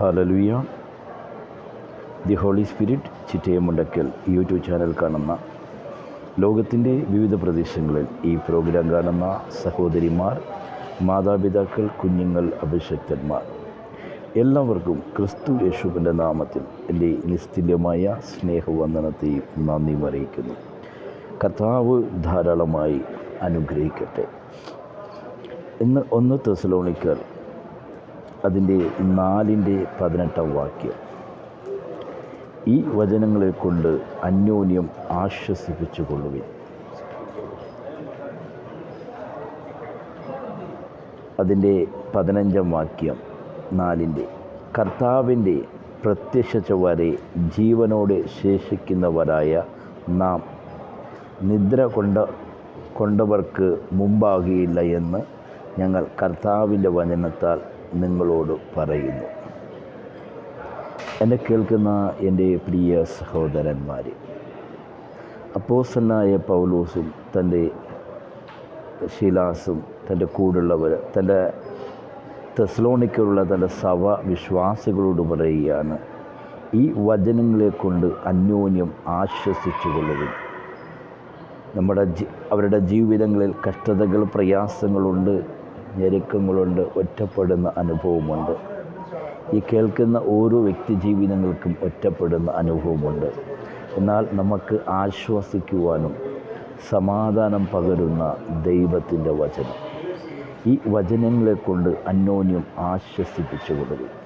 Hallelujah the holy spirit Chittayamundakkal YouTube channel കാണുന്ന ലോകത്തിന്റെ വിവിധ പ്രദേശങ്ങളിൽ ഈ പ്രോഗ്രാം കാണുന്ന സഹോദരിമാർ മാതാപിതാക്കൾ കുഞ്ഞുങ്ങൾ അഭിഷക്തന്മാർ. എല്ലാവർക്കും ക്രിസ്തു യേശുവിന്റെ നാമത്തിൽ എന്റെ നിസ്തുല്യമായ സ്നേഹവന്ദനത്തെയും നന്ദിയും അറിയിക്കുന്നു. കർത്താവ് ധാരാളമായി അനുഗ്രഹിക്കട്ടെ. ഇന്ന് ഒന്ന് തെസലോണിക്കർ അതിന്റെ നാലിന്റെ പതിനെട്ടാം വാക്യം. ഈ വചനങ്ങളെ കൊണ്ട് അന്യോന്യം ആശ്വസിപ്പിച്ചു കൊള്ളുവിൻ അതിന്റെ പതിനഞ്ചാം വാക്യം നാലിന്റെ. കർത്താവിന്റെ പ്രത്യക്ഷത വരെ ജീവനോടെ ശേഷിക്കുന്നവരായ നാം നിദ്ര കൊണ്ട കൊണ്ടവർക്ക് മുമ്പാകിയില്ല എന്ന് ഞങ്ങൾ കർത്താവിന്റെ വചനത്താൽ നിങ്ങളോട് പറയുന്നു. എന്നെ കേൾക്കുന്ന എന്റെ പ്രിയ സഹോദരന്മാർ അപ്പോസനായ പൗലോസും തന്റെ ശിലാസും തന്റെ കൂടുള്ളവർ തന്റെ തെസ്ലോണിക്കുള്ള തന്റെ സഭ വിശ്വാസികളോട് പറയുകയാണ് ഈ വചനങ്ങളെ കൊണ്ട് അന്യോന്യം ആശ്വസിച്ചു കൊള്ളുകയും നമ്മുടെ അവരുടെ ജീവിതങ്ങളിൽ കഷ്ടതകൾ പ്രയാസങ്ങളുണ്ട്. ഞെരുക്കങ്ങളുണ്ട് ഒറ്റപ്പെടുന്ന അനുഭവമുണ്ട്. ഈ കേൾക്കുന്ന ഓരോ വ്യക്തി ജീവിതങ്ങൾക്കും ഒറ്റപ്പെടുന്ന അനുഭവമുണ്ട്. എന്നാൽ നമുക്ക് ആശ്വസിക്കുവാനും സമാധാനം പകരുന്ന ദൈവത്തിന്റെ വചനം. ഈ വചനങ്ങളെ കൊണ്ട് അന്യോന്യം ആശ്വസിപ്പിച്ചു കൊടുക്കും.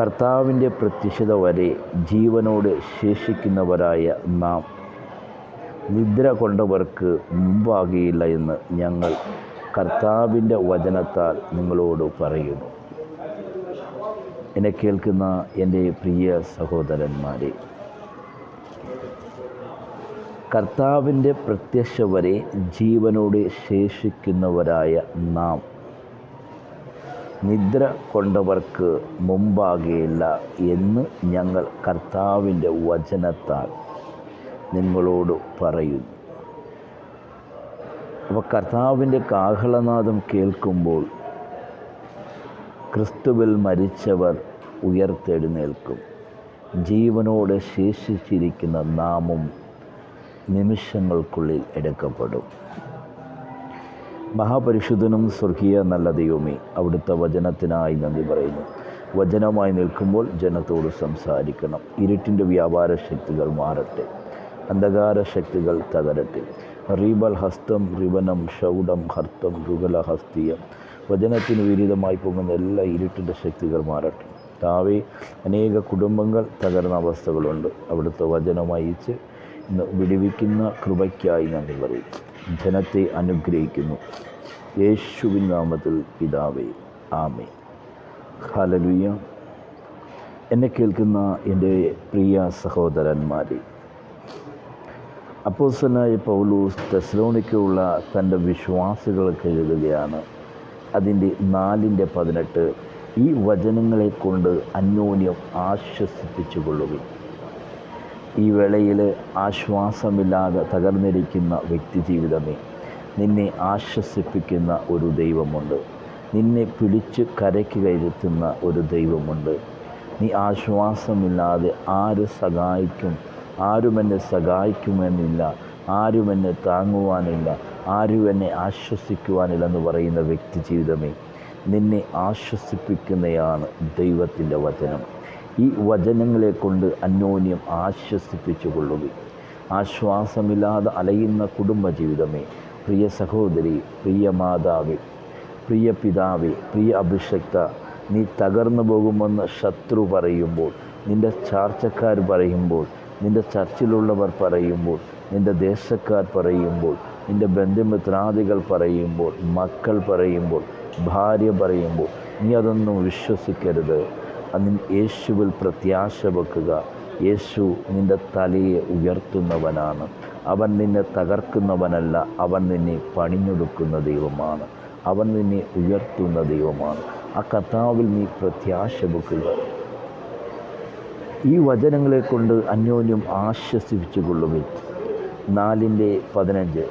കർത്താവിന്റെ പ്രത്യക്ഷത വരെ ജീവനോട് ശേഷിക്കുന്നവരായ നാം നിദ്ര കൊണ്ടവർക്ക് മുമ്പാകിയില്ല എന്ന് ഞങ്ങൾ കർത്താവിന്റെ വചനത്താൽ നിങ്ങളോട് പറയുന്നു. എന്നെ കേൾക്കുന്ന എന്റെ പ്രിയ സഹോദരന്മാരെ കർത്താവിന്റെ പ്രത്യക്ഷ വരെ ജീവനോട് ശേഷിക്കുന്നവരായ നാം നിദ്ര കൊണ്ടവർക്ക് മുമ്പാകെയില്ല എന്ന് ഞങ്ങൾ കർത്താവിന്റെ വചനത്താൽ നിങ്ങളോട് പറയുന്നു. അപ്പോൾ കർത്താവിന്റെ കാഹളനാദം കേൾക്കുമ്പോൾ ക്രിസ്തുവിൽ മരിച്ചവർ ഉയർത്തെഴുന്നേൽക്കും. ജീവനോടെ ശേഷിച്ചിരിക്കുന്ന നാമും നിമിഷങ്ങൾക്കുള്ളിൽ എടുക്കപ്പെടും. മഹാപരിശുദ്ധനും സ്വർഗീയ നല്ല ദൈവമേ അവിടുത്തെ വചനത്തിനായി നന്ദി പറയുന്നു. വചനമായി നിൽക്കുമ്പോൾ ജനത്തോട് സംസാരിക്കണം. ഇരുട്ടിന്റെ വ്യാപാര ശക്തികൾ മാറട്ടെ. അന്ധകാര ശക്തികൾ തകരട്ടെ. റീബൽ ഹസ്തം റിവനം ഷൗഡം ഹർത്തം രുഗല ഹസ്തീയം വചനത്തിന് വിരീതമായി പോകുന്ന എല്ലാ ഇരുട്ടിന്റെ ശക്തികൾ മാറട്ടെ. താവേ അനേക കുടുംബങ്ങൾ തകർന്ന അവസ്ഥകളുണ്ട്. അവിടുത്തെ വചനം അയച്ച് ഇന്ന് വിടിവിക്കുന്ന കൃപയ്ക്കായി നന്ദി പറയും. ജനത്തെ അനുഗ്രഹിക്കുന്നു. യേശുവിൻ നാമത്തിൽ പിതാവേ ആമേ ഹാലലുയ്യ എന്നെ കേൾക്കുന്ന എന്റെ പ്രിയ സഹോദരന്മാരെ അപ്പോസനായ പൗലൂസ് തെസ്ലോണിക്കുള്ള തന്റെ വിശ്വാസികൾക്ക് എഴുതുകയാണ് അതിന്റെ നാലിന്റെ പതിനെട്ട് ഈ വചനങ്ങളെ കൊണ്ട് അന്യോന്യം ആശ്വസിപ്പിച്ചു കൊള്ളുകയും ഈ വേളയിൽ ആശ്വാസമില്ലാതെ തകർന്നിരിക്കുന്ന വ്യക്തി ജീവിതമേ നിന്നെ ആശ്വസിപ്പിക്കുന്ന ഒരു ദൈവമുണ്ട്. നിന്നെ പിടിച്ച് കരയ്ക്ക് കയറ്റുന്ന ഒരു ദൈവമുണ്ട്. നീ ആശ്വാസമില്ലാതെ ആര് സഹായിക്കും ആരും എന്നെ സഹായിക്കുമെന്നില്ല ആരും എന്നെ താങ്ങുവാനില്ല ആരും എന്നെ ആശ്വസിക്കുവാനില്ല എന്ന് പറയുന്ന വ്യക്തി ജീവിതമേ നിന്നെ ആശ്വസിപ്പിക്കുന്നതാണ് ദൈവത്തിന്റെ വചനം. ഈ വചനങ്ങളെ കൊണ്ട് അന്യോന്യം ആശ്വസിപ്പിച്ചു കൊള്ളുക ആശ്വാസമില്ലാതെ അലയുന്ന കുടുംബജീവിതമേ പ്രിയ സഹോദരി പ്രിയ മാതാവേ പ്രിയ പിതാവേ പ്രിയ അഭിഷക്ത നീ തകർന്നു പോകുമെന്ന് ശത്രു പറയുമ്പോൾ നിന്റെ ചാർച്ചക്കാർ പറയുമ്പോൾ നിന്റെ ചർച്ചിലുള്ളവർ പറയുമ്പോൾ നിന്റെ ദേശക്കാർ പറയുമ്പോൾ നിന്റെ ബന്ധുമിത്രാദികൾ പറയുമ്പോൾ മക്കൾ പറയുമ്പോൾ ഭാര്യ പറയുമ്പോൾ നീ അതൊന്നും വിശ്വസിക്കരുത്. അതിന് യേശുവിൽ പ്രത്യാശ വെക്കുക. യേശു നിന്റെ തലയെ ഉയർത്തുന്നവനാണ്. അവൻ നിന്നെ തകർക്കുന്നവനല്ല അവൻ നിന്നെ പണിഞ്ഞെടുക്കുന്ന ദൈവമാണ്. അവൻ നിന്നെ ഉയർത്തുന്ന ദൈവമാണ്. ആ കർത്താവിൽ നീ പ്രത്യാശ വെക്കുക. ഈ വചനങ്ങളെ കൊണ്ട് അന്യോന്യം ആശ്വസിപ്പിച്ചു കൊള്ളുവിൻ നാലിന്റെ പതിനഞ്ച്.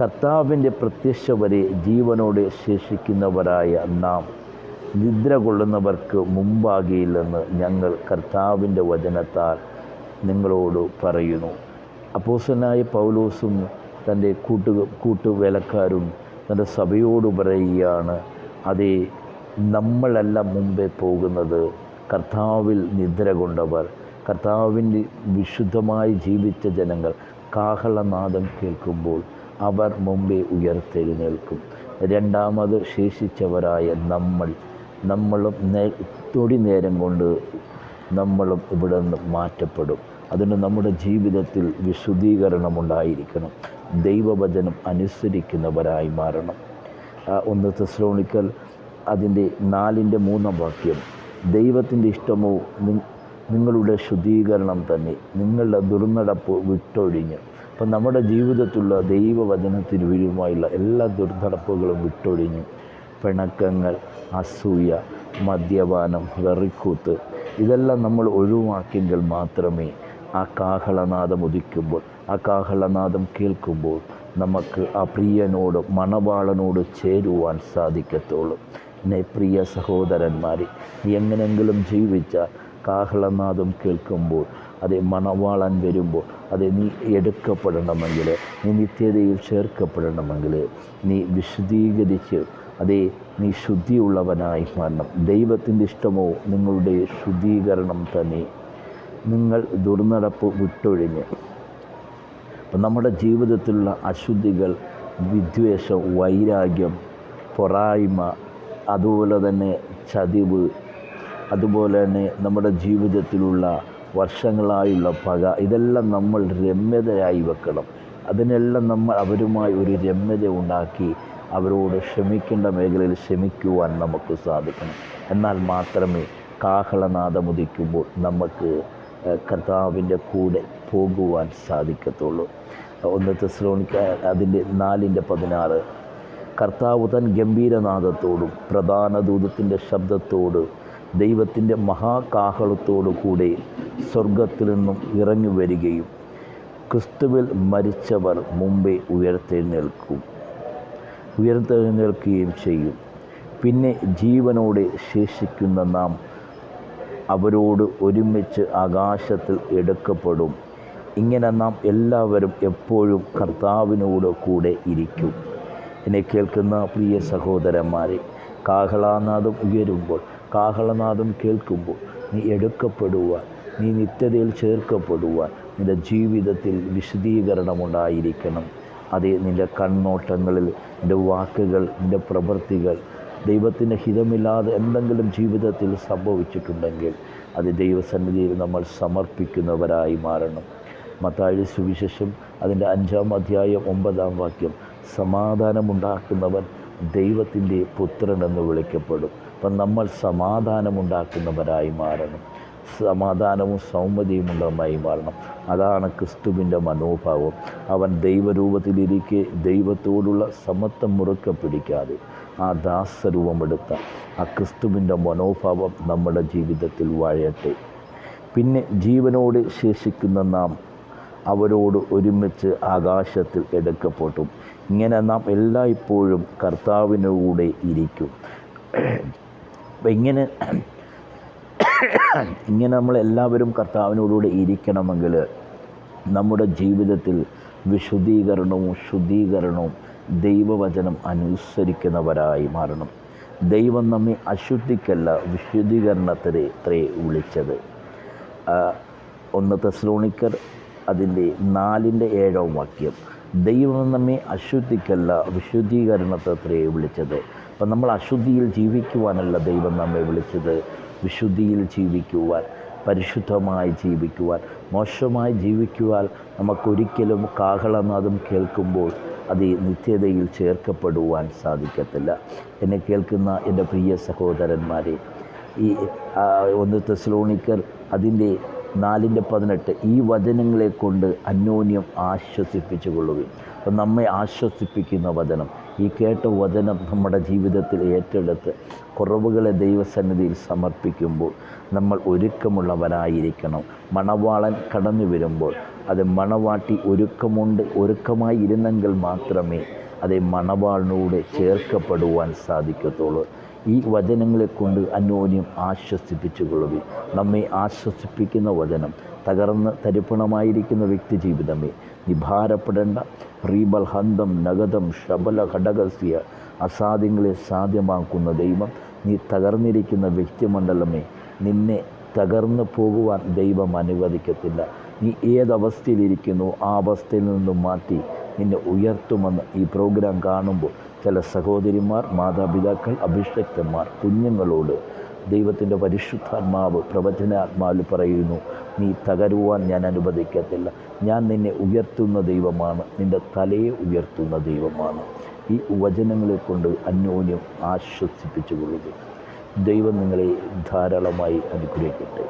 കർത്താവിന്റെ പ്രത്യക്ഷ വരെ ജീവനോടെ ശേഷിക്കുന്നവരായ നാം നിദ്ര കൊള്ളുന്നവർക്ക് മുമ്പാകിയില്ലെന്ന് ഞങ്ങൾ കർത്താവിന്റെ വചനത്താൽ നിങ്ങളോട് പറയുന്നു. അപ്പോസനായ പൗലോസും തന്റെ കൂട്ടു കൂട്ടുവേലക്കാരും തന്റെ സഭയോട് പറയുകയാണ് അതേ നമ്മളല്ല മുമ്പേ പോകുന്നത് കർത്താവിൽ നിദ്ര കൊണ്ടവർ കർത്താവിന്റെ വിശുദ്ധമായി ജീവിച്ച ജനങ്ങൾ കാഹളനാദം കേൾക്കുമ്പോൾ അവർ മുമ്പേ ഉയർത്തെഴുന്നേൽക്കും. രണ്ടാമത് ശേഷിച്ചവരായ നമ്മൾ നമ്മളും നേ തൊടി നേരം കൊണ്ട് നമ്മളും ഇവിടെ നിന്ന് മാറ്റപ്പെടും. അതിന് നമ്മുടെ ജീവിതത്തിൽ വിശുദ്ധീകരണം ഉണ്ടായിരിക്കണം ദൈവവചനം അനുസരിക്കുന്നവരായി മാറണം. ഒന്നത്തെ ഒന്ന് തെസ്ലോണിക്കൽ അതിന്റെ നാലിന്റെ മൂന്നാം വാക്യം. ദൈവത്തിന്റെ ഇഷ്ടമോ? നിങ്ങളുടെ ശുദ്ധീകരണം തന്നെ. നിങ്ങളുടെ ദുർനടപ്പ് വിട്ടൊഴിഞ്ഞ്. അപ്പം നമ്മുടെ ജീവിതത്തിലുള്ള ദൈവവചനത്തിന് വിരുദ്ധമായുള്ള എല്ലാ ദുർനടപ്പുകളും വിട്ടൊഴിഞ്ഞ്. പിണക്കങ്ങൾ അസൂയ മദ്യപാനം വെറിക്കൂത്ത് ഇതെല്ലാം നമ്മൾ ഒഴിവാക്കിയെങ്കിൽ മാത്രമേ ആ കാഹളനാദം ഉദിക്കുമ്പോൾ ആ കാഹളനാദം കേൾക്കുമ്പോൾ നമുക്ക് ആ പ്രിയനോട് മണവാളനോട് ചേരുവാൻ സാധിക്കത്തുള്ളൂ. എന്നെ പ്രിയ സഹോദരന്മാരെ നീ എങ്ങനെയെങ്കിലും ജീവിച്ച കാഹളനാദം കേൾക്കുമ്പോൾ അതേ മണവാളൻ വരുമ്പോൾ അത് നീ എടുക്കപ്പെടണമെങ്കിൽ നീ നിത്യതയിൽ ചേർക്കപ്പെടണമെങ്കിൽ നീ വിശദീകരിച്ച് അതേ നീ ശുദ്ധിയുള്ളവനായി മാറണം. ദൈവത്തിന്റെ ഇഷ്ടമോ നിങ്ങളുടെ ശുദ്ധീകരണം തന്നെ. നിങ്ങൾ ദുർനടപ്പ് വിട്ടൊഴിഞ്ഞ്. അപ്പം നമ്മുടെ ജീവിതത്തിലുള്ള അശുദ്ധികൾ വിദ്വേഷം വൈരാഗ്യം പൊറായ്മ അതുപോലെ തന്നെ ചതിവ് അതുപോലെ തന്നെ നമ്മുടെ ജീവിതത്തിലുള്ള വർഷങ്ങളായുള്ള പക ഇതെല്ലാം നമ്മൾ രമ്യതയായി വെക്കണം. അതിനെല്ലാം നമ്മൾ അവരുമായി ഒരു രമ്യത ഉണ്ടാക്കി അവരോട് ക്ഷമിക്കേണ്ട മേഖലയിൽ ക്ഷമിക്കുവാൻ നമുക്ക് സാധിക്കണം. എന്നാൽ മാത്രമേ കാഹളനാദമുദിക്കുമ്പോൾ നമുക്ക് കർത്താവിന്റെ കൂടെ പോകുവാൻ സാധിക്കത്തുള്ളൂ. ഒന്ന് തെസ്ലോണിക്ക അതിന്റെ നാലിന്റെ പതിനാറ്. കർത്താവ് തൻ ഗംഭീരനാഥത്തോടും പ്രധാന ദൂതത്തിന്റെ ശബ്ദത്തോട് ദൈവത്തിന്റെ മഹാകാഹളത്തോടു കൂടെ സ്വർഗത്തിൽ നിന്നും ഇറങ്ങി വരികയും ക്രിസ്തുവിൽ മരിച്ചവർ മുമ്പേ ഉയർത്തെഴുന്നേൽക്കും ഉയർത്തെഴുന്നേൽക്കുകയും ചെയ്യും. പിന്നെ ജീവനോടെ ശേഷിക്കുന്ന നാം അവരോട് ഒരുമിച്ച് ആകാശത്തിൽ എടുക്കപ്പെടും. ഇങ്ങനെ നാം എല്ലാവരും എപ്പോഴും കർത്താവിനോട് കൂടെ ഇരിക്കും. എന്നെ കേൾക്കുന്ന പ്രിയ സഹോദരന്മാരെ കാഹളാനാദം ഉയരുമ്പോൾ കാഹളനാദം കേൾക്കുമ്പോൾ നീ എടുക്കപ്പെടുവാൻ നീ നിത്യതയിൽ ചേർക്കപ്പെടുവാൻ നിന്റെ ജീവിതത്തിൽ വിശദീകരണമുണ്ടായിരിക്കണം. അതേ നിന്റെ കണ്ണോട്ടങ്ങളിൽ നിന്റെ വാക്കുകൾ നിന്റെ പ്രവൃത്തികൾ ദൈവത്തിന്റെ ഹിതമില്ലാതെ എന്തെങ്കിലും ജീവിതത്തിൽ സംഭവിച്ചിട്ടുണ്ടെങ്കിൽ അത് ദൈവസന്നിധിയിൽ നമ്മൾ സമർപ്പിക്കുന്നവരായി മാറണം. മത്താഴി സുവിശേഷം അതിന്റെ അഞ്ചാം അധ്യായം ഒമ്പതാം വാക്യം സമാധാനമുണ്ടാക്കുന്നവൻ ദൈവത്തിന്റെ പുത്രൻ എന്ന് വിളിക്കപ്പെടും. അപ്പം നമ്മൾ സമാധാനമുണ്ടാക്കുന്നവരായി മാറണം. സമാധാനവും സൗമ്യതയും ഉള്ളവരായി മാറണം. അതാണ് ക്രിസ്തുവിന്റെ മനോഭാവം. അവൻ ദൈവരൂപത്തിലിരിക്കെ ദൈവത്തോടുള്ള സമത്വം മുറുക്ക പിടിക്കാതെ ആ ദാസരൂപമെടുത്ത ആ ക്രിസ്തുവിന്റെ മനോഭാവം നമ്മുടെ ജീവിതത്തിൽ വാഴട്ടെ. പിന്നെ ജീവനോട് ശേഷിക്കുന്ന നാം അവരോട് ഒരുമിച്ച് ആകാശത്തിൽ എടുക്കപ്പെട്ടു. ഇങ്ങനെ നാം എല്ലായ്പ്പോഴും കർത്താവിനൂടെ ഇരിക്കും. അപ്പം ഇങ്ങനെ ഇങ്ങനെ നമ്മൾ എല്ലാവരും കർത്താവിനോടുകൂടെ ഇരിക്കണമെങ്കിൽ നമ്മുടെ ജീവിതത്തിൽ വിശുദ്ധീകരണവും ശുദ്ധീകരണവും ദൈവവചനം അനുസരിക്കുന്നവരായി മാറണം. ദൈവം നമ്മെ അശുദ്ധിക്കല്ല വിശുദ്ധീകരണത്തിന് ഇത്രേ വിളിച്ചത്. ഒന്ന് തെസ്ലോണിക്കർ അതിന്റെ നാലിന്റെ ഏഴാം വാക്യം. ദൈവം നമ്മെ അശുദ്ധിക്കല്ല വിശുദ്ധീകരണത്തെ വിളിച്ചത്. അപ്പം നമ്മൾ അശുദ്ധിയിൽ ജീവിക്കുവാനല്ല ദൈവം നമ്മെ വിളിച്ചത്. വിശുദ്ധിയിൽ ജീവിക്കുവാൻ പരിശുദ്ധമായി ജീവിക്കുവാൻ മോശമായി ജീവിക്കുവാൻ നമുക്കൊരിക്കലും കാഹളനാദം കേൾക്കുമ്പോൾ അത് നിത്യതയിൽ ചേർക്കപ്പെടുവാൻ സാധിക്കത്തില്ല. എന്നെ കേൾക്കുന്ന എന്റെ പ്രിയ സഹോദരന്മാരെ ഈ ഒന്ന് തെസ്ലോണിക്കർ അതിന്റെ നാലിന്റെ പതിനെട്ട്. ഈ വചനങ്ങളെ കൊണ്ട് അന്യോന്യം ആശ്വസിപ്പിച്ചു കൊള്ളുകയും അപ്പം നമ്മെ ആശ്വസിപ്പിക്കുന്ന വചനം. ഈ കേട്ട വചനം നമ്മുടെ ജീവിതത്തിൽ ഏറ്റെടുത്ത് കുറവുകളെ ദൈവസന്നിധിയിൽ സമർപ്പിക്കുമ്പോൾ നമ്മൾ ഒരുക്കമുള്ളവരായിരിക്കണം. മണവാളൻ കടന്നു വരുമ്പോൾ അത് മണവാട്ടി ഒരുക്കമുണ്ട്. ഒരുക്കമായി ഇരുന്നെങ്കിൽ മാത്രമേ അതേ മണവാളിനൂടെ ചേർക്കപ്പെടുവാൻ സാധിക്കത്തുള്ളൂ. ഈ വചനങ്ങളെ കൊണ്ട് അന്യോന്യം ആശ്വസിപ്പിച്ചുകൊള്ളുവി നമ്മെ ആശ്വസിപ്പിക്കുന്ന വചനം തകർന്ന് തരിപ്പണമായിരിക്കുന്ന വ്യക്തി ജീവിതമേ നീ ഭാരപ്പെടേണ്ട. റീബൽ ഹന്തം നഗതം ശബല ഘടകസ്യ അസാധ്യങ്ങളെ സാധ്യമാക്കുന്ന ദൈവം നീ തകർന്നിരിക്കുന്ന വ്യക്തിമണ്ഡലമേ നിന്നെ തകർന്നു പോകുവാൻ ദൈവം അനുവദിക്കത്തില്ല. നീ ഏതവസ്ഥയിലിരിക്കുന്നു ആ അവസ്ഥയിൽ നിന്നും മാറ്റി നിന്നെ ഉയർത്തുമെന്ന് ഈ പ്രോഗ്രാം കാണുമ്പോൾ ചില സഹോദരിമാർ മാതാപിതാക്കൾ അഭിഷക്തന്മാർ കുഞ്ഞുങ്ങളോട് ദൈവത്തിന്റെ പരിശുദ്ധാത്മാവ് പ്രവചനാത്മാവിൽ പറയുന്നു നീ തകരുവാൻ ഞാൻ അനുവദിക്കത്തില്ല. ഞാൻ നിന്നെ ഉയർത്തുന്ന ദൈവമാണ്. നിന്റെ തലയെ ഉയർത്തുന്ന ദൈവമാണ്. ഈ വചനങ്ങളെ കൊണ്ട് അന്യോന്യം ആശ്വസിപ്പിച്ചു ആശ്വസിപ്പിച്ചുകൊള്ളുക ദൈവം നിങ്ങളെ ധാരാളമായി അനുഗ്രഹിക്കട്ടെ.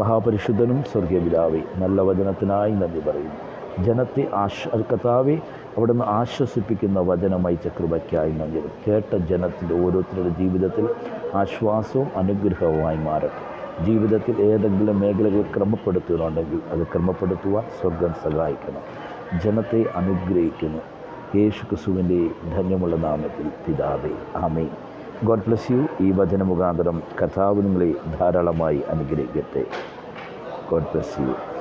മഹാപരിശുദ്ധനും സ്വർഗീയ പിതാവെ നല്ല വചനത്തിനായി നന്ദി പറയുന്നു. ജനത്തെ ആശ കർത്താവെ അവിടുന്ന് ആശ്വസിപ്പിക്കുന്ന വചനമായി ചക്രവയ്ക്കായി നന്ദി കേട്ട ജനത്തിന്റെ ഓരോരുത്തരുടെ ജീവിതത്തിൽ ആശ്വാസവും അനുഗ്രഹവുമായി മാറട്ടെ. ജീവിതത്തിൽ ഏതെങ്കിലും മേഖലകൾ ക്രമപ്പെടുത്തുന്നുണ്ടെങ്കിൽ അത് ക്രമപ്പെടുത്തുവാൻ സ്വർഗം സഹായിക്കണം. ജനത്തെ അനുഗ്രഹിക്കുന്നു. യേശു ക്രിസ്തുവിന്റെ ധന്യമുള്ള നാമത്തിൽ പിതാവേ ആമേ ഗോഡ് ബ്ലസ് യു ഈ വചന മുഖാന്തരം കഥാവ് ധാരാളമായി അനുഗ്രഹിക്കട്ടെ. God bless you